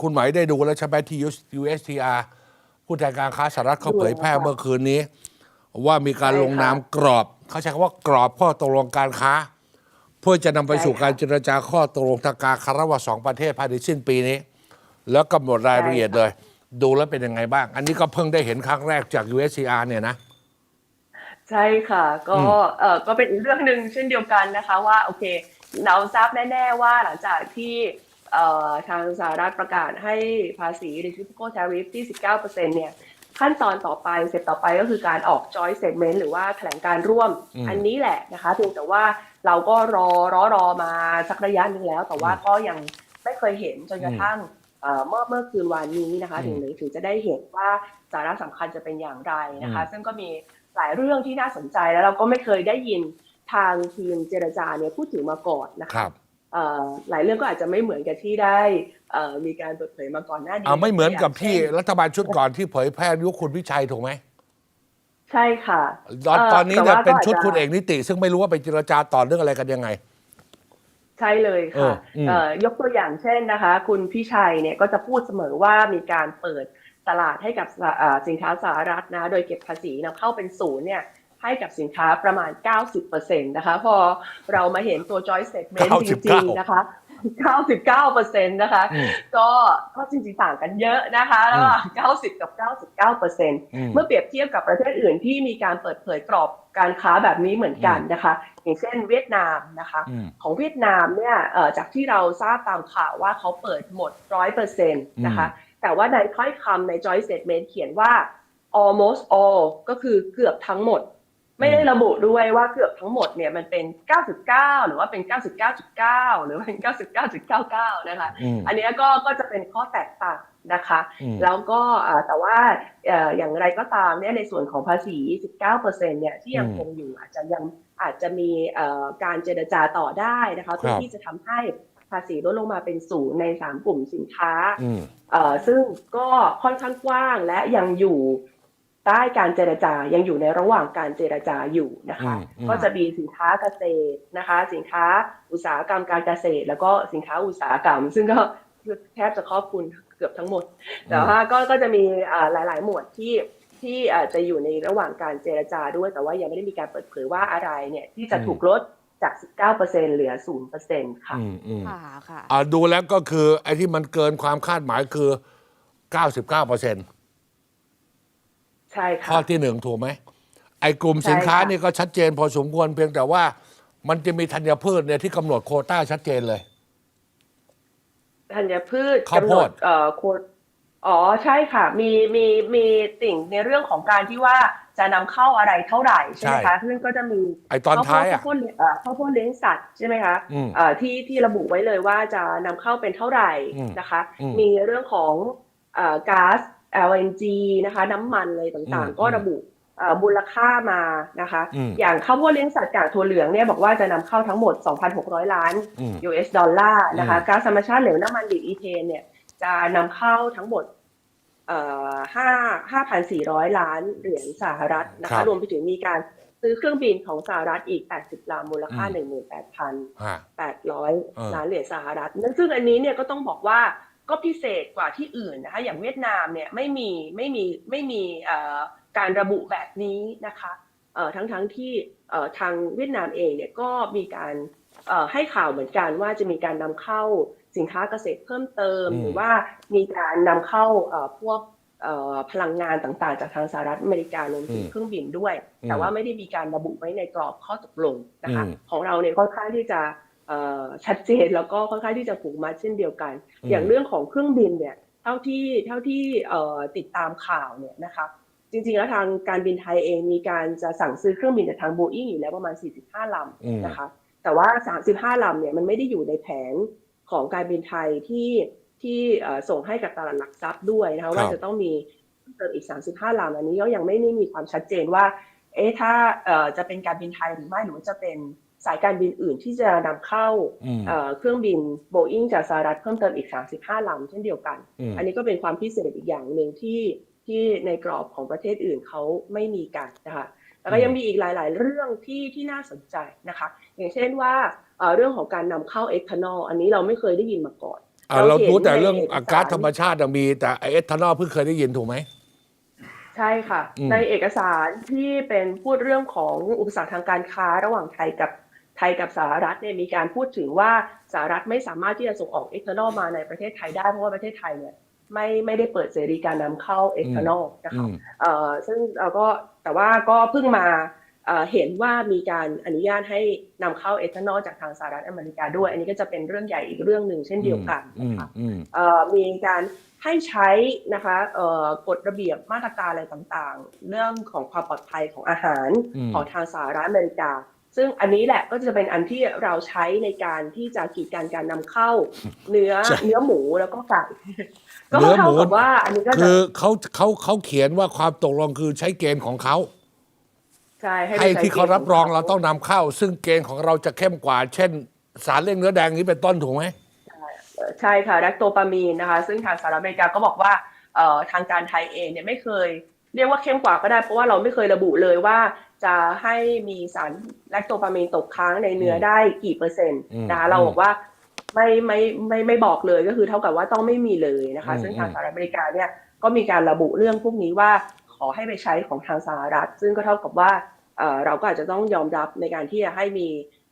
คุณหมายได้ดูแล้วใช่ไหมที่ USTR ผู้แทนการค้าสหรัฐเขาดูเผยแพร่แล้วค่ะเมื่อคืนนี้ ว่ามีการใช่ลงนามค่ะกรอบ เขาใช้คำว่ากรอบข้อตกลงการค้า เพื่อจะนำไปใช่สู่ค่ะการเจรจาข้อตกลงทางการค้าระหว่างสองประเทศภายในสิ้นปีนี้ แล้วกำหนดรายละเอียดใช่ค่ะเลย ดูแล้วเป็นยังไงบ้าง อันนี้ก็เพิ่งได้เห็นครั้งแรกจาก USTR เนี่ยนะ ใช่ค่ะ ก็อืมเออก็เป็นอีกเรื่องหนึ่งเช่นเดียวกันนะคะว่าโอเค เราทราบแน่ ๆ ว่าหลังจากที่เอ่อ ทางสหรัฐประกาศให้ภาษี reciprocal tariff ที่ 19%เนี่ยขั้นตอนต่อไปเสร็จต่อไปก็คือการออก joint statement หรือว่าแถลงการร่วมอืมอันนี้แหละนะคะเพียงแต่ว่าเราก็รอรอรอมาสักระยะหนึ่งแล้ว แต่ว่าก็ยังไม่เคยเห็นจนกระทั่งเอ่อเมื่อเมื่อคืนวานนี้นะคะอืถึมงถึงจะได้เห็นว่าสาระสำคัญจะเป็นอย่างไรนะคะอืมซึ่งก็มีหลายเรื่องที่น่าสนใจแล้วเราก็ไม่เคยได้ยินทางทีมเจรจาเนี่ยพูดถึงมาก่อนนะคคะรับเอ่อ หลายเรื่องก็อาจจะไม่เหมือนกับที่ได้เอ่อมีการเปิดเผยมาก่อนหน้านี้อ่าไม่เหมือนกับที่ย่างเช่นรัฐบาลชุดก่อนที่เผยแพร่ยุคคุณวิชัยถูกไหมใช่ค่ะ ตอนเอ่อตอนนี้เนี่ยแต่ว่าเป็นชุดก็อาจจะคุณเอกนิติ ซึ่งไม่รู้ว่าไปเจรจาต่อเรื่องอะไรกันยังไง ใช่เลยเอค่ะออืมเอ่อยกตัวอย่างเช่นนะคะ คุณพิชัยเนี่ยก็จะพูดเสมอว่ามีการเปิดตลาดให้กับสเอ่อสินค้าสหรัฐนะ โดยเก็บภาษีนำเข้าเป็นศูนย์เนี่ย ให้กับสินค้าประมาณ 90%นะคะ พอเรามาเห็นตัว joint statement จริงๆนะคะ 99%นะคะอืมก็ก็จริงๆต่างกันเยอะนะคะระหว่าง90 กับ 99%อืมเมื่อเปรียบเทียบกับประเทศอื่นที่มีการเปิดเผยกรอบการค้าแบบนี้เหมือนกันนะคะ อย่างเช่นเวียดนามนะคะอืมของเวียดนามเนี่ยเอ่อจากที่เราทราบตามข่าวว่าเขาเปิดหมดร้อยเปอร์เซ็นต์นะคะ แต่ว่าในถ้อยคำใน joint statement เขียนว่า almost all ก็คือเกือบทั้งหมด ไม่ได้ระบุด้วยว่าเกือบทั้งหมดเนี่ยมันเป็น 99 หรือว่าเป็น 99.9 หรือว่าเป็น 99.99 นะคะอืมอันเนี้ยก็ก็จะเป็นข้อแตกต่างนะคะอืมแล้วก็อ่าแต่ว่าเอ่ออย่างไรก็ตามเนี่ยในส่วนของภาษี 19%เนี่ยที่ยังอืมคงอยู่อาจจะยังอาจจะมีเอ่อการเจรจาต่อได้นะคะเพื่อครับที่จะทำให้ภาษีลดลงมาเป็นศูนย์ใน 3 กลุ่มสินค้าอืมเอ่อซึ่งก็ค่อนข้างกว้างและยังอยู่ ใต้การเจรจายังอยู่ในระหว่างการเจรจาอยู่นะคะอืมอืมก็จะมีสินค้าเกษตรนะคะ สินค้าอุตสาหกรรมการเกษตร แล้วก็สินค้าอุตสาหกรรม ซึ่งก็แทบจะครอบคลุมเกือบทั้งหมด แต่ว่าก็ก็จะมีอ่าหลาย ๆ หมวดที่ที่อ่าจะอยู่ในระหว่างการเจรจาด้วย แต่ว่ายังไม่ได้มีการเปิดเผยว่าอะไรเนี่ยที่จะถูกลดจาก 19%เหลือ 0%ค่ะอืมอืมค่ะค่ะอ่าดูแล้วก็คือไอ้ที่มันเกินความคาดหมายคือ 99เปอร์เซ็นต์ ใช่ค่ะข้อที่หนึ่งถูกไหมไอ้กลุ่มสินค้าใช่ค่ะนี่ก็ชัดเจนพอสมควรเพียงแต่ว่า มันจะมีธัญพืชเนี่ยที่กำหนดโควต้าชัดเจนเลย ธัญพืชข้าวกำโพหนด ดเอ่อโควอ๋อใช่ค่ะ มีมีมีติ่งในเรื่องของการที่ว่าจะนำเข้าอะไรเท่าไหร่ใช่ไหมคะซึ่งก็จะมี ไอ้ตอนท้ายอะ ข้าวโพดเอ่อข้าวโพดเลี้ยงสัตว์ใช่ไหมคะอืมเอ่อที่ที่ระบุไว้เลยว่าจะนำเข้าเป็นเท่าไหร่อืมนะคะ อืมมีเรื่องของเอ่อก๊าซ LNG นะคะ น้ำมันอะไรต่างอืมๆก็ระบุเอ่อมูลค่ามานะคะอืมอย่างข้าวโพดเลี้ยงสัตว์กากถั่วเหลืองเนี่ยบอกว่าจะนำเข้าทั้งหมด 2,600 ล้านอืม US ดอลลาร์นะคะอืมก๊าซธรรมชาติเหลวน้ำมันดิบอีเทนเนี่ยจะนำเข้าทั้งหมดเอ่อห้าห้าพันสี่ร้อยล้านเหรียญสหรัฐนะครัคะบรวมไปถึงมีการซื้อเครื่องบินของสหรัฐอีก 80ลำมูลค่าอืม18,800ฮะเออล้านเหรียญสหรัฐนั่นซึ่งอันนี้เนี่ยก็ต้องบอกว่า ก็พิเศษกว่าที่อื่นนะคะอย่างเวียดนามเนี่ยไม่มีไม่มีไม่มีเอ่อการระบุแบบนี้นะคะเอ่อทั้งทั้งที่เอ่อทางเวียดนามเองเนี่ยก็มีการเอ่อให้ข่าวเหมือนกันว่าจะมีการนำเข้าสินค้าเกษตรเพิ่มเติมอืมหรือว่ามีการนำเข้าเอ่อพวกเอ่อพลังงานต่างๆ จากทางสหรัฐอเมริการวมถึงเครื่องบินด้วย แต่ว่าไม่ได้มีการระบุไว้ในกรอบข้อตกลงนะคะอืมของเราเนี่ยค่อนข้างที่จะเอ่อ ชัดเจนแล้วก็ค่อนข้างที่จะผูกมัดเช่นเดียวกันอืมอย่างเรื่องของเครื่องบินเนี่ยเท่าที่เท่าที่เอ่อติดตามข่าวเนี่ยนะคะจริงๆแล้วทางการบินไทยเองมีการจะสั่งซื้อเครื่องบินจากทางโบอิงอยู่แล้วประมาณ 45ลอืมำนะคะแต่ว่า 35 ลำเนี่ยมันไม่ได้อยู่ในแผนของการบินไทยที่ที่เอ่อส่งให้กับตลาดหลักทรัพย์ด้วยนะคะว่าจะต้องมีเติมอีก 35 ลำอันนี้ก็ยังไม่ได้มีความชัดเจนว่า เอ๊ะถ้าเอ่อจะเป็นการบินไทยหรือไม่หรือว่าจะเป็น สายการบินอื่นที่จะนำเข้าอืมเอ่อเครื่องบินโบอิงจากสหรัฐเพิ่มเติมอีก 35ลำเช่นเดียวกันอืมอันนี้ก็เป็นความพิเศษอีกอย่างหนึ่งที่ที่ในกรอบของประเทศอื่นเขาไม่มีกันนะคะแล้วก็ยังมีอีกหลาย ๆ เรื่องที่ที่น่าสนใจนะคะ อย่างเช่นว่าเอ่อเรื่องของการนำเข้าเอทานอลอันนี้เราไม่เคยได้ยินมาก่อนอ่าเราห็นรู้แต่เรื่องในอากาศสธรรมชาติอะมีแต่ไอเอทานอลเพิ่งเคยได้ยินถูกไหมใช่ค่ะอืมในเอกสารที่เป็นพูดเรื่องของอุปสรรคทางการค้าระหว่างไทยกับ ไทยกับสหรัฐเนี่ยมีการพูดถึงว่าสหรัฐไม่สามารถที่จะส่งออกเอทานอลมาในประเทศไทยได้เพราะว่าประเทศไทยเนี่ยไม่ไม่ได้เปิดเสรีการนำเข้าเอทานอลนะอืคะมเอ่อซึ่งเราก็แต่ว่าก็เพิ่งมาเอ่อเห็นว่ามีการอนุญาตให้นำเข้าเอทานอลจากทางสหรัฐอเมริกาด้วย อันนี้ก็จะเป็นเรื่องใหญ่อีกเรื่องหนึ่งเช่นเดียวกันอืนะมคะอืมเอ่อมีการให้ใช้นะคะเอ่อกฎระเบียบมาตรการอะไรต่างๆ เรื่องของความปลอดภัยของอาหารอืมของทางสหรัฐอเมริกา ซึ่งอันนี้แหละก็จะเป็นอันที่เราใช้ในการที่จะกีดกันการนำเข้า เนื้อใช่เนื้อหมูแล้วก็ไก่ก็เนื้อหมูเท่ากับว่าอันนี้ก็จะคือเขาเขาเขาเขียนว่าความตกลงคือใช้เกณฑ์ของเขาใช่ให้ให้ไปใช้ที่เขารับรองกณฑ์ขเราต้องนำเข้า ซึ่งเกณฑ์ของเราจะเข้มกว่า เช่น สารเร่งเนื้อแดงนี้เป็นต้นถูกไหมใช่ค่ะแลคโตปามีนนะคะ ซึ่งทางสหรัฐอเมริกาก็บอกว่าเอ่อทางการไทยเองเนี่ยไม่เคยเรียกว่าเข้มกว่าก็ได้เพราะว่าเราไม่เคยระบุเลยว่า จะให้มีสารแลคโตปามีนตกค้างในเนื้อได้กี่เปอร์เซ็นต์อืมนะคะเราบอกว่าไม่ไม่ไม่ไม่บอกเลยก็คือเท่ากับว่าต้องไม่มีเลยนะคะอืมซึ่งทางอืมสหรัฐอเมริกาเนี่ยก็มีการระบุเรื่องพวกนี้ว่าขอให้ไปใช้ของทางสหรัฐ ซึ่งก็เท่ากับว่าเอ่อเราก็อาจจะต้องยอมรับในการที่จะให้มี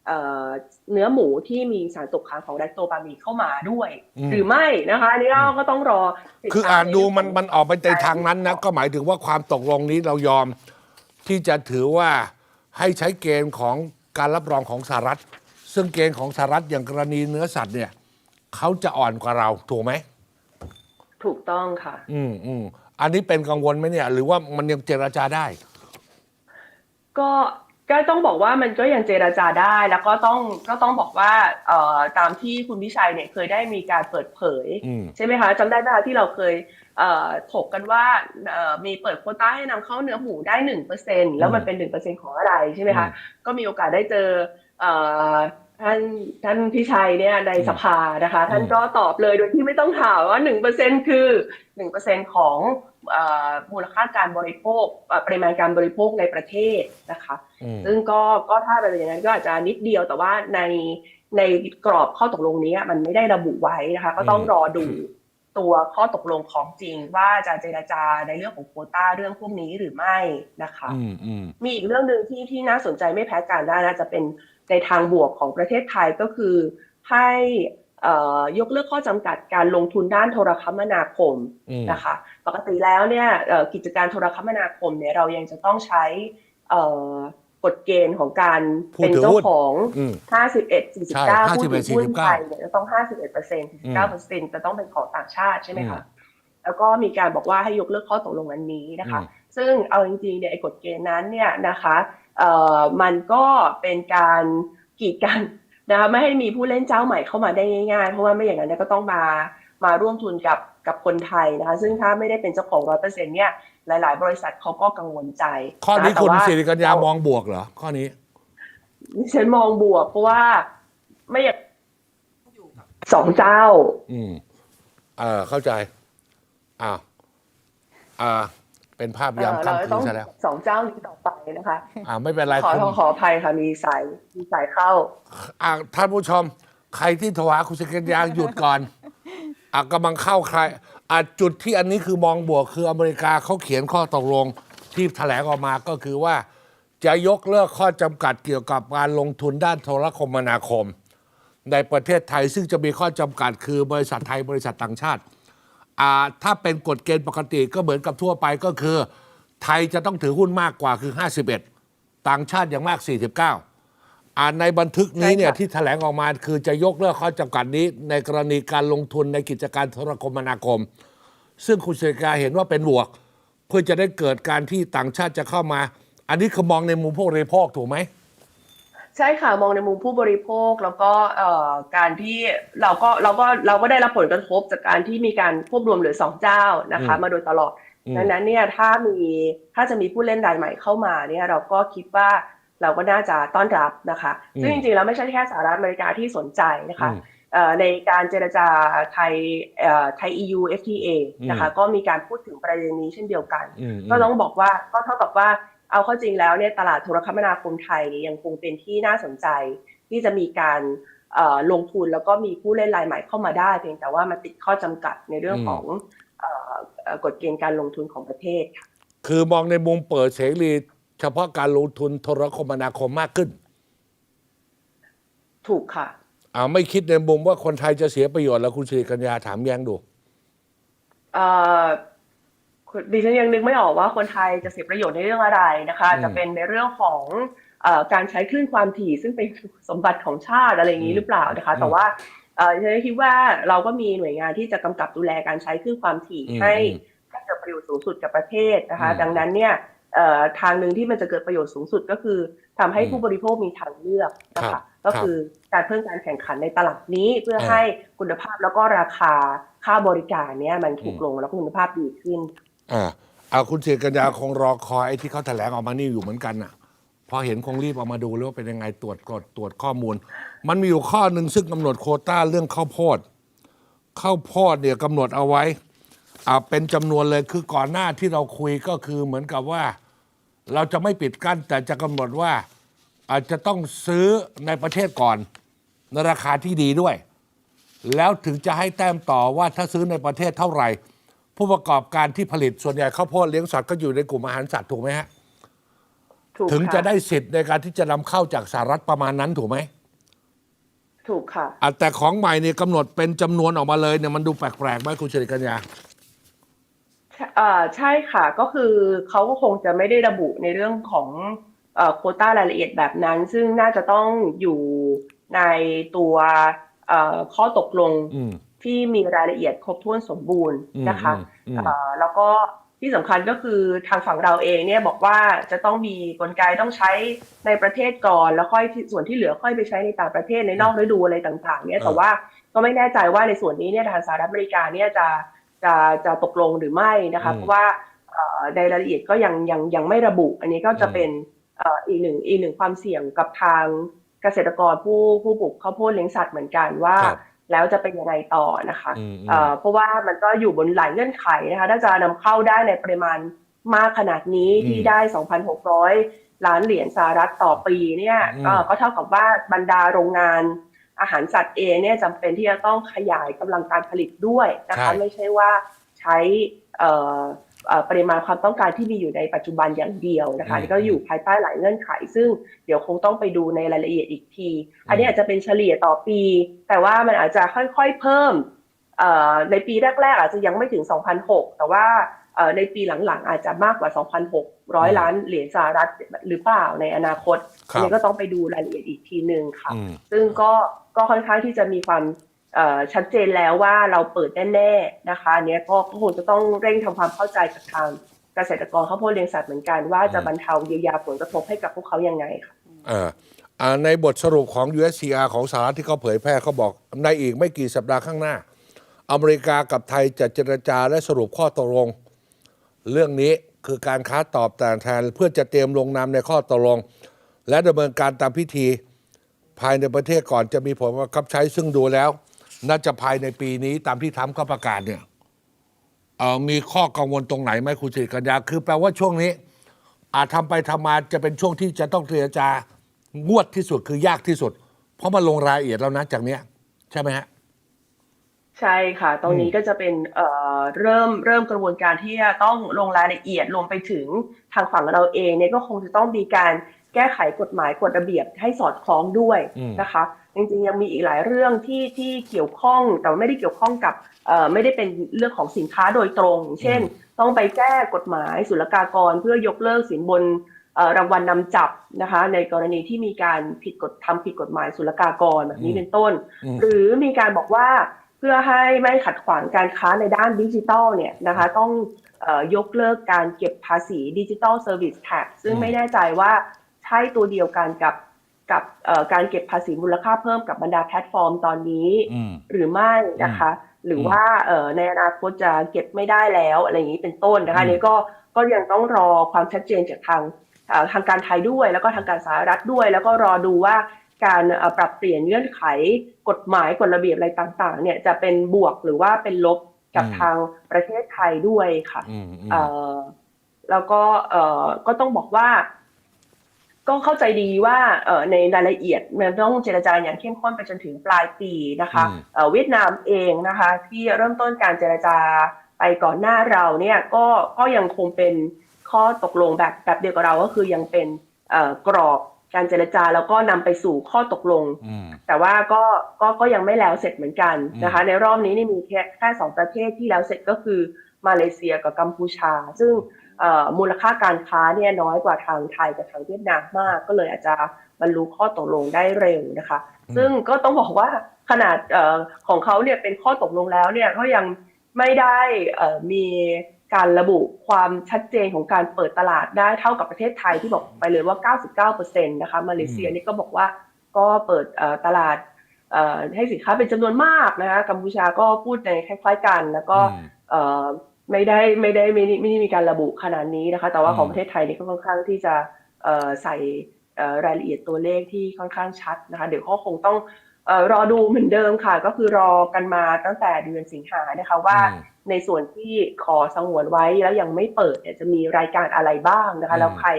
เอ่อเนื้อหมูที่มีสารตกค้างของแลคโตปามีนเข้ามาด้วยอืมหรือไม่นะคะอันนี้เราก็ต้องรอติดตมคืออ่านดูมันใเรื่งขงมันออกไปในทางนั้นนะก็หมายถึงว่าความตกลงนี้เรายอม ที่จะถือว่าให้ใช้เกณฑ์ของการรับรองของสหรัฐ ซึ่งเกณฑ์ของสหรัฐอย่างกรณีเนื้อสัตว์เนี่ยเขาจะอ่อนกว่าเราถูกไหม ถูกต้องค่ะ อืมอืมอันนี้เป็นกังวลไหมเนี่ย หรือว่ามันยังเจรจาได้ ก็ ก็ต้องบอกว่ามันก็ยังเจราจาได้ แล้วก็ต้องก็ต้องบอกว่าเอ่อตามที่คุณวิชัยเนี่ยเคยได้มีการเปิดเผยอืมใช่ไหมคะจำได้ไหมคะที่เราเคยเอ่อถกกันว่าเอ่อมีเปิดโควต้าให้นำเข้าเนื้อหมูได้หนึ่งเปอร์เซ็นแล้วมันเป็นหนึ่งเปอร์เซ็นของอะไรใช่ไหมคะอืมก็มีโอกาสได้เจอเอ่อท่านท่านพิชัยเนี่ยในสภานะคะ ท่านก็ตอบเลยโดยที่ไม่ต้องถามว่าหนึ่งเปอร์เซ็นคือหนึ่งเปอร์เซ็นของเอ่อ มูลค่าการบริโภคเอ่อปริมาณการบริโภคในประเทศนะคะอืมซึ่งก็ก็ถ้าเป็นอย่างนั้นก็อาจจะนิดเดียวแต่ว่าในในกรอบข้อตกลงนี้มันไม่ได้ระบุไว้นะคะ ก็ต้องอืมรอดูตัวข้อตกลงของจริงว่าจะเจรจาในเรื่องของโควต้าเรื่องพวกนี้หรือไม่นะคะอืมอืมมีอีกเรื่องหนึ่งที่ที่น่าสนใจไม่แพ้กันได้นะจะเป็นในทางบวกของประเทศไทยก็คือให้เอ่อ ยกเลิกข้อจำกัดการลงทุนด้านโทรคมนาคมอืมนะคะ ปกติแล้วเนี่ยเอ่อกิจการโทรคมนาคมเนี่ยเรายังจะต้องใช้เอ่อกฎเกณฑ์ของการผู้เป็นถือเจ้าหุ้นของอืม51ใช่49ผู้ถือหุ้น51ไทยเนี่ยจะต้อง 51เปอร์เซ็นต์49เปอร์เซ็นต์จะต้องเป็นของต่างชาติใช่ไหมคะแล้วก็มีการบอกว่าให้ยกเลิกข้อตกลงอันนี้นะคะอืมซึ่งเอาจริงๆเนี่ยไอ้กฎเกณฑ์นั้นเนี่ยนะคะเอ่อมันก็เป็นการกีดกัน นะคะไม่ให้มีผู้เล่นเจ้าใหม่เข้ามาได้ง่ายๆ เพราะว่าไม่อย่างนั้นเนยก็ต้องมามาร่วมทุนกับกับคนไทยนะคะ ซึ่งถ้าไม่ได้เป็นเจ้าของร้อยเปอร์เซ็นเนี่ยหลาย ๆ บริษัทเขาก็กังวลใจ ข้อนี้ะแต่คุณว่าสิริกัญญามองบวกเหรอ ข้อนี้ดิฉันมองบวกเพราะว่าไม่อยากอยู่กับสองเจ้า อืมเออเข้าใจ อ่าอ่า เป็นภาพยามเอ่อเราค่ำคืต้อนงซะแล้วสองเจ้านี้ต่อไปนะคะ อ่าไม่เป็นไรขอคุณขออภัยค่ะมีสายมีสายเข้า อ่าท่านผู้ชม ใครที่โทรหาคุณสิริกัญญาหยุดก่อนอะกำลังเข้าใครอะจุดที่อันนี้คือมองบวกคืออเมริกาเขาเขียนข้อตกลงที่แถลงออกมาก็คือว่า จะยกเลิกข้อจำกัดเกี่ยวกับการลงทุนด้านโทรคมนาคม ในประเทศไทยซึ่งจะมีข้อจำกัดคือบริษัทไทยบริษัทต่างชาติอ่า ถ้าเป็นกฎเกณฑ์ปกติก็เหมือนกับทั่วไปก็คือ ไทยจะต้องถือหุ้นมากกว่าคือ 51 ต่างชาติอย่างมาก 49 อ่าในบันทึกนี้เนี่ยใช่ค่ะที่แถลงออกมาคือจะยกเลิกข้อจำกัดนี้ในกรณีการลงทุนในกิจการโทรคมนาคม ซึ่งคุณเสกาเห็นว่าเป็นบวก เพื่อจะได้เกิดการที่ต่างชาติจะเข้ามา อันนี้คือมองในมุมผู้บริโภคถูกไหม ใช่ค่ะมองในมุมผู้บริโภคแล้วก็เอ่อการที่เราก็เราก็เราก็ได้รับผลกระทบจากการที่มีการควบรวมเหลือสองเจ้านะคะอืมมาโดยตลอดอืมดังนั้นเนี่ยถ้ามีถ้าจะมีผู้เล่นรายใหม่เข้ามาเนี่ยเราก็คิดว่าเราก็น่าจะต้อนรับนะคะ ซึ่งจริงๆแล้วไม่ใช่แค่สหรัฐอเมริกาที่สนใจนะคะอืมเอ่อในการเจรจาไทยเอ่อไทย EU FTA นะคะอืมก็มีการพูดถึงประเด็นนี้เช่นเดียวกันอืมก็ต้องบอกว่าก็เท่ากับว่า เอาเข้าจริงแล้วเนี่ยตลาดโทรคมนาคมไทยเนี่ยยังคงเป็นที่น่าสนใจที่จะมีการเอ่อลงทุนแล้วก็มีผู้เล่นรายใหม่เข้ามาได้ เพียงแต่ว่ามันติดข้อจำกัดในเรื่องของเอ่อเอ่อกฎเกณฑ์การลงทุนของประเทศค่ะคือมองในมุมเปิดเสรีเฉพาะการลงทุนโทรคมนาคมมากขึ้น ถูกค่ะอ่าไม่คิดในมุมว่าคนไทยจะเสียประโยชน์แล้วคุณสิริกัญญาถามแย้งดูเอ่อคุณ ดิฉันยังนึกไม่ออกว่าคนไทยจะเสียประโยชน์ในเรื่องอะไรนะคะอืมจะเป็นในเรื่องของเออการใช้คลื่นความถี่ซึ่งเป็นสมบัติของชาติอะไรอย่างนี้หรือเปล่านะคะ แต่ว่าเอ่อดิฉันคิดว่าเราก็มีหน่วยงานที่จะกำกับดูแลการใช้คลื่นความถี่อืมให้อืมให้เกิดประโยชน์สูงสุดกับประเทศนะคะอืมดังนั้นเนี่ยเอ่อทางหนึ่งที่มันจะเกิดประโยชน์สูงสุดก็คือทำให้อืมผู้บริโภคมีทางเลือกนะครัคะบก็ครับคือการเพิ่มการแข่งขันในตลาดนี้เพื่อเออให้คุณภาพแล้วก็ราคาค่าบริการเนี่ยมันถูกอืมลงแล้วก็คุณภาพดีขึ้น อ่าเอาคุณสิริกัญญาคงรอคอยไอ้ที่เขาแถลงออกมานี่อยู่เหมือนกันน่ะ พอเห็นคงรีบเอามาดูแล้วว่าเป็นยังไงตรวจกดตรวจข้อมูล มันมีอยู่ข้อหนึ่งซึ่งกำหนดโควต้าเรื่องข้าวโพดข้าวโพดเนี่ยกำหนดเอาไว้อ่าเป็นจำนวนเลยคือก่อนหน้าที่เราคุยก็คือเหมือนกับว่า เราจะไม่ปิดกั้นแต่จะกำหนดว่า อาจจะต้องซื้อในประเทศก่อนในราคาที่ดีด้วย แล้วถึงจะให้แต้มต่อว่าถ้าซื้อในประเทศเท่าไหร่ ผู้ประกอบการที่ผลิตส่วนใหญ่ข้าวโพดเลี้ยงสัตว์ก็อยู่ในกลุ่มอาหารสัตว์ถูกไหมฮะถูกถึงค่จะได้สิทธิ์ในการที่จะนำเข้าจากสหรัฐประมาณนั้นถูกไหมถูกค่ะ อะแต่ของใหม่เนี่ยกำหนดเป็นจำนวนออกมาเลยเนี่ยมันดูแปลกๆไหมคุณชริกัญญาเอ่อใช่ค่ะก็คือเขาก็คงจะไม่ได้ระบุในเรื่องของเอ่อโควต้ารายละเอียดแบบนั้น ซึ่งน่าจะต้องอยู่ในตัวเอ่อข้อตกลงอืม ที่มีรายละเอียดครบถ้วนสมบูรณ์อืมนะคะอืมอืมเอ่อแล้วก็ที่สำคัญก็คือทางฝั่งเราเองเนี่ยบอกว่าจะต้องมีกลไกต้องใช้ในประเทศก่อน แล้วค่อยที่ส่วนที่เหลือค่อยไปใช้ในต่างประเทศในนอกฤดูอะไรต่างๆ เนี่ยแต่ว่าก็ไม่แน่ใจว่าในส่วนนี้เนี่ยทางสหรัฐอเมริกาเนี่ยจะจะจะตกลงหรือไม่นะคะอืมเพราะว่าเอ่อในรายละเอียดก็ยังยังยังไม่ระบุ อันนี้ก็จะอืมเป็นเอ่ออีกหนึ่งอีกหนึ่งความเสี่ยงกับทางเกษตรกรผู้ผู้ปลูกข้าวโพดเลี้ยงสัตว์เหมือนกันว่าครับ แล้วจะเป็นยังไงต่อนะคะอืมอืมเอ่อเพราะว่ามันก็อยู่บนหลายเงื่อนไขนะคะถ้าจะนำเข้าได้ในปริมาณมากขนาดนี้อืมที่ได้ 2,600 ล้านเหรียญสหรัฐต่อปีเนี่ยอืมเอ่อก็เท่ากับว่าบรรดาโรงงานอาหารสัตว์เองเนี่ยจำเป็นที่จะต้องขยายกำลังการผลิตด้วยนะคะไม่ใช่ว่าใช้เอ่อเอ่อ ปริมาณความต้องการที่มีอยู่ในปัจจุบันอย่างเดียวนะคะนี่ก็อยู่ภายใต้หลายเงื่อนไข ซึ่งเดี๋ยวคงต้องไปดูในรายละเอียดอีกที อันนี้อาจจะเป็นเฉลี่ยต่อปี แต่ว่ามันอาจจะค่อยๆเพิ่มเอ่อในปีแรกๆอาจจะยังไม่ถึง 2,006แต่ว่าเอ่อในปีหลังๆ อาจจะมากกว่า 2,600 ล้านเหรียญสหรัฐหรือเปล่าในอนาคตครับอันี้ก็ต้องไปดูรายละเอียดอีกทีหนึ่งค่ะอืมซึ่งก็ก็ค่อนข้างที่จะมีความเอ่อ ชัดเจนแล้วว่าเราเปิดแน่ๆนะคะอันเนี้ยก็คงจะต้องเร่งทำความเข้าใจกับทางเกษตรกรข้าวโพดเลี้ยงสัตว์เหมือนกันว่าจะบรรเทาเยียวยาผลกระทบให้กับพวกเขายังไงค่ะอ่าในบทสรุปของ USCR ของสหรัฐที่เขาเผยแพร่เขาบอกในอีกไม่กี่สัปดาห์ข้างหน้า อเมริกากับไทยจะเจรจาและสรุปข้อตกลง เรื่องนี้คือการค้าตอบแต่แทนเพื่อจะเตรียมลงนามในข้อตกลง และดำเนินการตามพิธี ภายในประเทศก่อนจะมีผลบังคับใช้ซึ่งดูแล้ว น่าจะภายในปีนี้ตามที่ทำเขาประกาศเนี่ยเอ่อมีข้อกังวลตรงไหนไหมคุณสิริกัญญาคือแปลว่าช่วงนี้ อาจทำไปทำมาจะเป็นช่วงที่จะต้องเจรจางวดที่สุดคือยากที่สุด เพราะมันลงรายละเอียดแล้วนะจากเนี้ย ใช่ไหมฮะใช่ค่ะ ตรงนี้ก็จะเป็นเอ่อเริ่มเริ่มกระบวนการที่จะต้องลงรายละเอียดรวมไปถึงทางฝั่งเราเองเนี่ยก็คงจะต้องมีการแก้ไขกฎหมายกฎระเบียบให้สอดคล้องด้วยอืมนะคะ จริงๆยังมีอีกหลายเรื่องที่ที่เกี่ยวข้องแต่ว่าไม่ได้เกี่ยวข้องกับเอ่อไม่ได้เป็นเรื่องของสินค้าโดยตรง เช่น ต้องไปแก้กฎหมายศุลกากร เพื่อยกเลิกสินบนเอ่อรางวัลนำจับนะคะในกรณีที่มีการผิดกฎทำผิดกฎหมายศุลกากรแบบนี้เป็นต้นอืมหรือมีการบอกว่าเพื่อให้ไม่ขัดขวางการค้าในด้านดิจิทัลเนี่ยนะคะต้องเออยกเลิกการเก็บภาษีดิจิทัลเซอร์วิสแท็กซึ่งอืมไม่แน่ใจว่าใช่ตัวเดียวกันกับ กับเอ่อการเก็บภาษีมูลค่าเพิ่มกับบรรดาแพลตฟอร์มตอนนี้อืมหรือไม่นะคะ หรืออมว่าเอ่อในอนาคตจะเก็บไม่ได้แล้วอะไรอย่างนี้เป็นต้นนะคะอืมอันนี้ก็ก็ยังต้องรอความชัดเจนจากทางเอ่อทางการไทยด้วย แล้วก็ทางการสหรัฐด้วย แล้วก็รอดูว่าการเอ่อปรับเปลี่ยนเงื่อนไขกฎหมายกฎระเบียบอะไรต่างๆ เนี่ยจะเป็นบวกหรือว่าเป็นลบกับอืมทางประเทศไทยด้วยค่ะอืมอืมเอ่อแล้วก็เอ่อก็ต้องบอกว่า ก็เข้าใจดีว่าเอ่อในรายละเอียดมันต้องเจรจาอย่างเข้มข้นไปจนถึงปลายปีนะคะอืมเอ่อเวียดนามเองนะคะที่เริ่มต้นการเจรจาไปก่อนหน้าเราเนี่ยก็ก็ยังคงเป็นข้อตกลงแบบแบบเดียวกับเราก็คือยังเป็นเอ่อกรอบการเจรจาแล้วก็นำไปสู่ข้อตกลงอืมแต่ว่าก็ก็ก็ยังไม่แล้วเสร็จเหมือนกันนะคะอืมในรอบนี้นี่มีแค่แค่สองประเทศที่แล้วเสร็จก็คือมาเลเซียกับกัมพูชา ซึ่งเอ่อ มูลค่าการค้าเนี่ยน้อยกว่าทางไทยกับทางเวียดนามมาก ก็เลยอาจจะบรรลุข้อตกลงได้เร็วนะคะ ซึ่งก็ต้องบอกว่าขนาดเอ่อของเขาเนี่ยเป็นข้อตกลงแล้วเนี่ยก็ยังไม่ได้เอ่อมีการระบุความชัดเจนของการเปิดตลาดได้เท่ากับประเทศไทยที่บอกไปเลยว่า 99%นะคะมาเลเซียนี่ก็บอกว่าก็เปิดเอ่อตลาดเอ่อให้สินค้าเป็นจำนวนมากนะคะกัมพูชาก็พูดในคล้ายๆกัน แล้วก็อืมเอ่อ ไม่ได้ไม่ได้ไม่ได้ไม่ได้มีการระบุขนาดนี้นะคะ แต่ว่าของอืมประเทศไทยนี่ก็ค่อนข้างที่จะเอ่อใส่เอ่อรายละเอียดตัวเลขที่ค่อนข้างชัดนะคะ เดี๋ยวก็คงต้องเอ่อรอดูเหมือนเดิมค่ะ ก็คือรอกันมาตั้งแต่เดือนสิงหานะคะว่าอืมในส่วนที่ขอสงวนไว้แล้วยังไม่เปิดเนี่ยจะมีรายการอะไรบ้างนะคะอืมแล้วใคร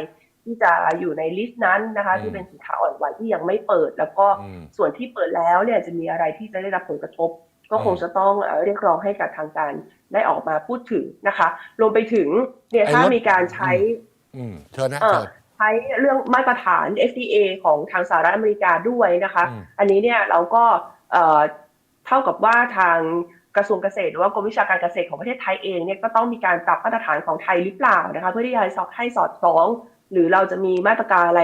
ที่จะอยู่ในลิสต์นั้นนะคะอืมที่เป็นสินค้าอ่อนไหวที่ยังไม่เปิด แล้วก็อืมส่วนที่เปิดแล้วเนี่ยจะมีอะไรที่จะได้รับผลกระทบ ก็คงอืมจะต้องเอ่อเรียกร้องให้กับทางการได้ออกมาพูดถึงนะคะรวมไปถึงเนี่ยไอ้ถ้ารถมีการใช้อืมเชิญนะเอ่อเชิญใช้เรื่องมาตรฐาน FDA ของทางสหรัฐอเมริกาด้วยนะคะอืมอันนี้เนี่ยเราก็เอ่อเท่ากับว่าทางกระทรวงเกษตรหรือว่ากรมวิชาการเกษตรของประเทศไทยเองเนี่ยก็ต้องมีการปรับมาตรฐานของไทยหรือเปล่านะคะ เพื่อที่จะให้สอดให้สอดคล้อง หรือเราจะมีมาตรการอะไร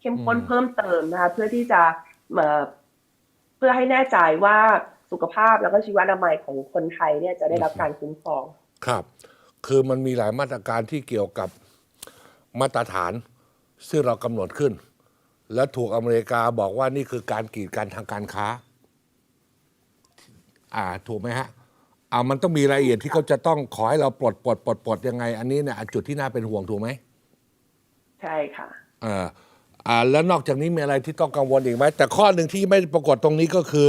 เข้มข้นอืมเพิ่มเติมนะคะเพื่อที่จะเอ่อเพื่อให้แน่ใจว่า สุขภาพแล้วก็ชีวอนามัยของคนไทยเนี่ยจะได้รับการคุ้มครอง ครับ คือมันมีหลายมาตรการที่เกี่ยวกับมาตรฐานซึ่งเรากำหนดขึ้น และถูกอเมริกาบอกว่านี่คือการกีดกันทางการค้า อ่า ถูกไหมฮะอ่ามันต้องมีรายละเอียดที่เขาจะต้องขอให้เราปลดปลดปลดปลดยังไง อันนี้เนี่ยอะจุดที่น่าเป็นห่วงถูกไหมใช่ค่ะ เอ่าอ่า แล้วนอกจากนี้มีอะไรที่ต้องกังวลอีกไหมแต่ข้อหนึ่งที่ไม่ปรากฏตรงนี้ก็คือ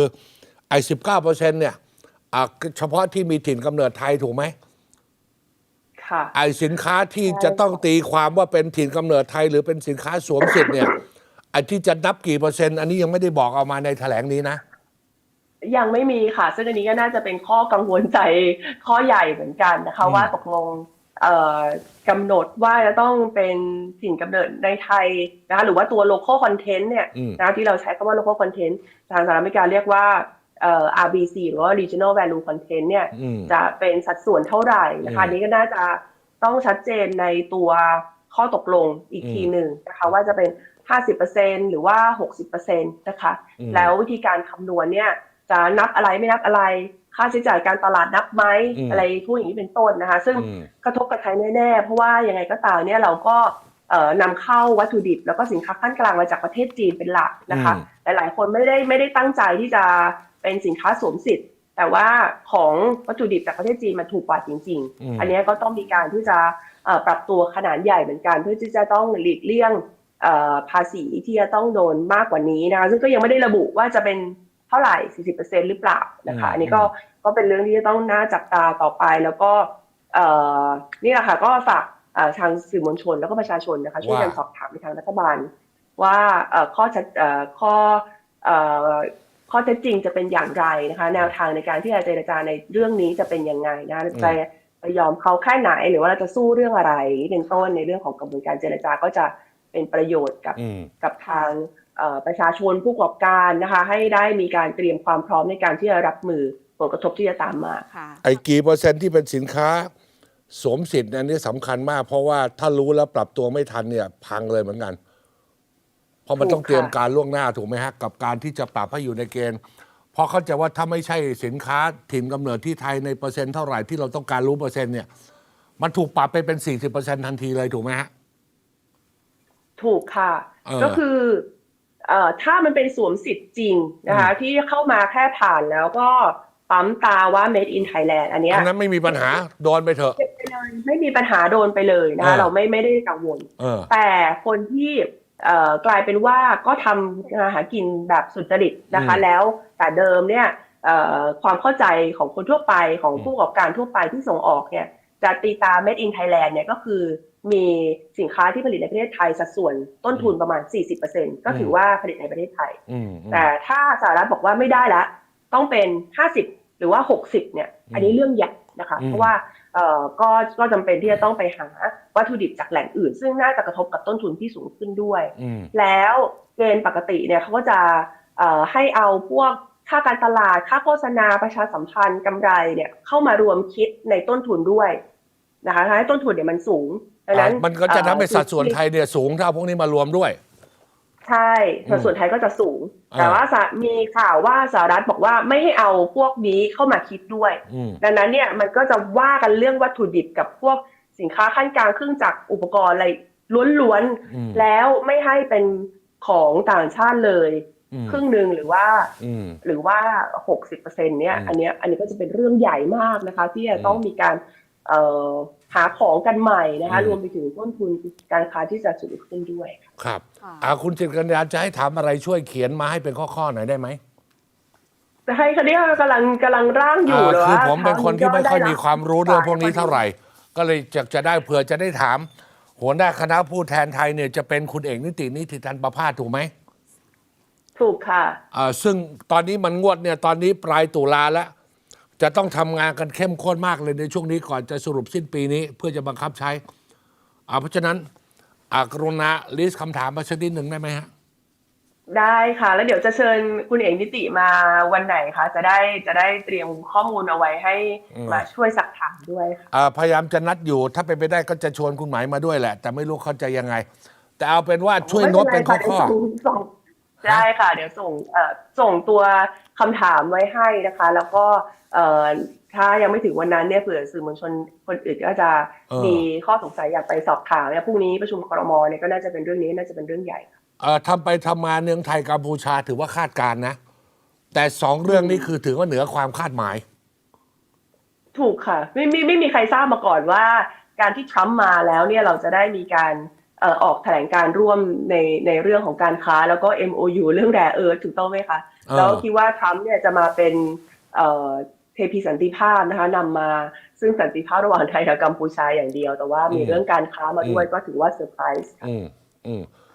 ไอ้สิบเก้าเปอร์เซ็นเนี่ยอ่าเฉพาะที่มีถิ่นกำเนิดไทยถูกไหมค่ะไอสินค้าที่ใช่จะต้องตีความว่าเป็นถิ่นกำเนิดไทย หรือเป็นสินค้าสวมสิทธิ์เนี่ยไอที่จะนับกี่เปอร์เซ็นต์อันนี้ยังไม่ได้บอกเอามาในแถลงนี้นะยังไม่มีค่ะ ซึ่งอันนี้ก็น่าจะเป็นข้อกังวลใจข้อใหญ่เหมือนกันนะคะอืมว่าตกลงเอ่อกำหนดว่าจะต้องเป็นถิ่นกำเนิดในไทยนะคะหรือว่าตัว local content เนี่ยอืมนะที่เราใช้คำว่า local content ทางสหรัฐอเมริกาเรียกว่า เอ่อ RBC หรือว่า regional value content เนี่ยอืมจะเป็นสัดส่วนเท่าไหร่นะคะอืมอันนี้ก็น่าจะต้องชัดเจนในตัวข้อตกลงอีกอืมทีหนึ่งนะคะว่าจะเป็น 50%หรือว่า 60%นะคะอืมแล้ววิธีการคำนวณเนี่ยจะนับอะไรไม่นับอะไร ค่าใช้จ่ายการตลาดนับไหมอืมอะไรพวกอย่างนี้เป็นต้นนะคะ ซึ่งอืมกระทบกับไทยแน่ๆ เพราะว่ายังไงก็ตามเนี่ยเราก็เอ่อนำเข้าวัตถุดิบ แล้วก็สินค้าขั้นกลางมาจากประเทศจีนเป็นหลักนะคะอืมหลายๆ คนไม่ได้ไม่ได้ตั้งใจที่จะ เป็นสินค้าสวมสิทธิ์ แต่ว่าของวัตถุดิบจากประเทศจีนมันถูกกว่าจริงอืมๆอันเนี้ยก็ต้องมีการที่จะเอ่อปรับตัวขนาดใหญ่เหมือนกัน เพื่อที่จะต้องหลีกเลี่ยงเอ่อภาษีที่จะต้องโดนมากกว่านี้นะคะซึ่งก็ยังไม่ได้ระบุว่าจะเป็นเท่าไหร่ 40%หรือเปล่านะคะ อันนี้ก็ก็เป็นเรื่องที่จะต้องน่าจับตาต่อไปแล้วก็เอ่อนี่แหละค่ะก็ฝากเอ่อทางสื่อมวลชนแล้วก็ประชาชนนะคะช่วยกันว่าสอบถามไปทางรัฐบาล ว่าเอ่อข้อชัดเอ่อข้อเอ่อ ข้อเท็จจริงจะเป็นอย่างไรนะคะ แนวทางในการที่จะเจรจาในเรื่องนี้จะเป็นยังไงนะคะจะไปยอมเขาแค่ไหนหรือว่าเราจะสู้เรื่องอะไรเป็นต้นในเรื่องของกระบวนการเจรจาก็จะเป็นประโยชน์กับอืมกับทางเอ่อประชาชนผู้ประกอบการนะคะ ให้ได้มีการเตรียมความพร้อมในการที่จะรับมือผลกระทบที่จะตามมาค่ะไอ้กี่เปอร์เซ็นต์ที่เป็นสินค้าสวมสิทธิ์อันนี้สำคัญมาก เพราะว่าถ้ารู้แล้วปรับตัวไม่ทันเนี่ยพังเลยเหมือนกันเพ ราะมันถูกต้องเตรียมค่ะการล่วงหน้าถูกไหมฮะกับการที่จะปรับให้อยู่ในเกณฑ์เพราะเขาใจะว่าถ้าไม่ใช่สินค้าถิ่นกำเนิดที่ไทยในเปอร์เซ็นต์เท่าไหร่ที่เราต้องการรู้เปอร์เซ็นต์เนี่ย มันถูกปรับไปเป็น 40%ทันทีเลยถูกไหมฮะถูกค่ะเออก็คือเอ่อถ้ามันเป็นสวมสิทธิ์จริงนะคะ ที่เข้ามาแค่ผ่านแล้วก็ปั๊มตาว่า made in Thailand อันเนี้ยอันนั้นไม่มีปัญหาโดนไปเถอะเก็บไปเลยไม่มีปัญหาโดนไปเลยนะคะเออเราไม่ไม่ได้กังวลเออแต่คนที่เอ่อ กลายเป็นว่าก็ทำมาหากินแบบสุจริตนะคะอืมแล้วแต่เดิมเนี่ยเอ่อความเข้าใจของคนทั่วไปของอืมผู้ประกอบการทั่วไปที่ส่งออกเนี่ยจะตีตาม Made in Thailand เนี่ยก็คือมีสินค้าที่ผลิตในประเทศไทยสัดส่วนต้นทุนประมาณ 40%ก็ถือว่าผลิตในประเทศไทยอืมอืมแต่ถ้าสหรัฐบอกว่าไม่ได้ละ ต้องเป็น 50 หรือว่า 60 เนี่ย อันนี้เรื่องใหญ่นะคะอืมเพราะว่าเอ่อ ก็ก็จำเป็นที่จะต้องไปหาวัตถุดิบจากแหล่งอื่น ซึ่งน่าจะกระทบกับต้นทุนที่สูงขึ้นด้วยอืมแล้วเกณฑ์ปกติเนี่ยเขาก็จะเอ่อให้เอาพวกค่าการตลาดค่าโฆษณาประชาสัมพันธ์กำไรเนี่ยเข้ามารวมคิดในต้นทุนด้วยนะคะทำให้ต้นทุนเนี่ยมันสูงดังนั้นอ่ามันก็จะทำให้เอ่อสัดส่วนไทยเนี่ยสูงถ้าเอาพวกนี้มารวมด้วย ใช่สัดส่วนไทยก็จะสูงอ่าแต่ว่าสหมีข่าวว่าสหรัฐบอกว่าไม่ให้เอาพวกนี้เข้ามาคิดด้วยอืมดังนั้นเนี่ยมันก็จะว่ากันเรื่องวัตถุดิบกับพวกสินค้าขั้นกลางเครื่องจักรอุปกรณ์อะไรล้วนอืมๆแล้วไม่ให้เป็นของต่างชาติเลยอืมครึ่งหนึ่งหรือว่าอืมหรือว่า60%เนี่ยอืมอันเนี้ยอันนี้ก็จะเป็นเรื่องใหญ่มากนะคะ ที่จะต้องอืมมีการเอ่อ หาของกันใหม่นะคะอืมรวมไปถึงต้นทุนการค้าที่จะสูงขึ้นด้วยครับค่ะอ่าคุณจิตรกัญญาจะให้ถามอะไรช่วยเขียนมาให้เป็นข้อๆหน่อยได้ไหมจะให้คะเนี่ยกำลังกำลังร่างอยู่อ่าเลยคือว่าผมเป็นคนที่ไม่ค่อยมีความรู้เรื่องพวกนี้ได้เท่าไหร่ ก็เลยจะจะได้เผื่อจะได้ถาม หัวหน้าคณะผู้แทนไทยเนี่ยจะเป็นคุณเอกนิตินิติทันประภาสถูกไหมถูกค่ะอ่าซึ่งตอนนี้มันงวดเนี่ยตอนนี้ปลายตุลาแล้ว จะต้องทำงานกันเข้มข้นมากเลยในช่วงนี้ก่อนจะสรุปสิ้นปีนี้ เพื่อจะบังคับใช้อ่าเพราะฉะนั้นอากรุณาลิสต์คำถามมาสักนิดหนึ่งได้ไหมฮะ ได้ค่ะ แล้วเดี๋ยวจะเชิญคุณเอกนิติมาวันไหนคะจะได้จะได้เตรียมข้อมูลเอาไว้ให้อืม มาช่วยสักถามด้วยค่ะ อ่าพยายามจะนัดอยู่ถ้าเป็นไปได้ก็จะชวนคุณหมายมาด้วยแหละ แต่ไม่รู้เขาจะยังไง แต่เอาเป็นว่าช่วยโน้ตเป็นข้อข้อ ไม่เป็นไรค่ะเดี๋ยวส่งส่ง ได้ค่ะ เดี๋ยวส่งเอ่อส่งตัวคำถามไว้ให้นะคะ แล้วก็เอ่อถ้ายังไม่ถึงวันนั้นเนี่ยเผื่อสื่อมวลชนคนอื่นก็จะเออ มีข้อสงสัยอยากไปสอบถามเนี่ยพรุ่งนี้ประชุมครมเนี่ยก็น่าจะเป็นเรื่องนี้น่าจะเป็นเรื่องใหญ่ค่ะเอ่อทำไปทำมาเนืองไทยกัมพูชาถือว่าคาดการณ์นะ แต่สองเรื่องนี้คือถือว่าเหนือความคาดหมาย ถูกค่ะ ไม่ไม่ไม่มีใครทราบมาก่อนว่า การที่ทรัมป์มาแล้วเนี่ยเราจะได้มีการเอ่อออกแถลงการร่วมในในเรื่องของการค้า แล้วก็ MOU เรื่องแร่เอิร์ธถูกต้องไหมคะเออแล้วคิดว่าทรัมป์เนี่ยจะมาเป็นเอ่อเทพีสันติภาพนะคะนำมาซึ่งสันติภาพระหว่างไทยกับกัมพูชาอย่างเดียว แต่ว่ามีอืมเรื่องการค้ามาด้วยอืมก็ถือว่าเซอร์ไพรส์ค่ะอืมอืม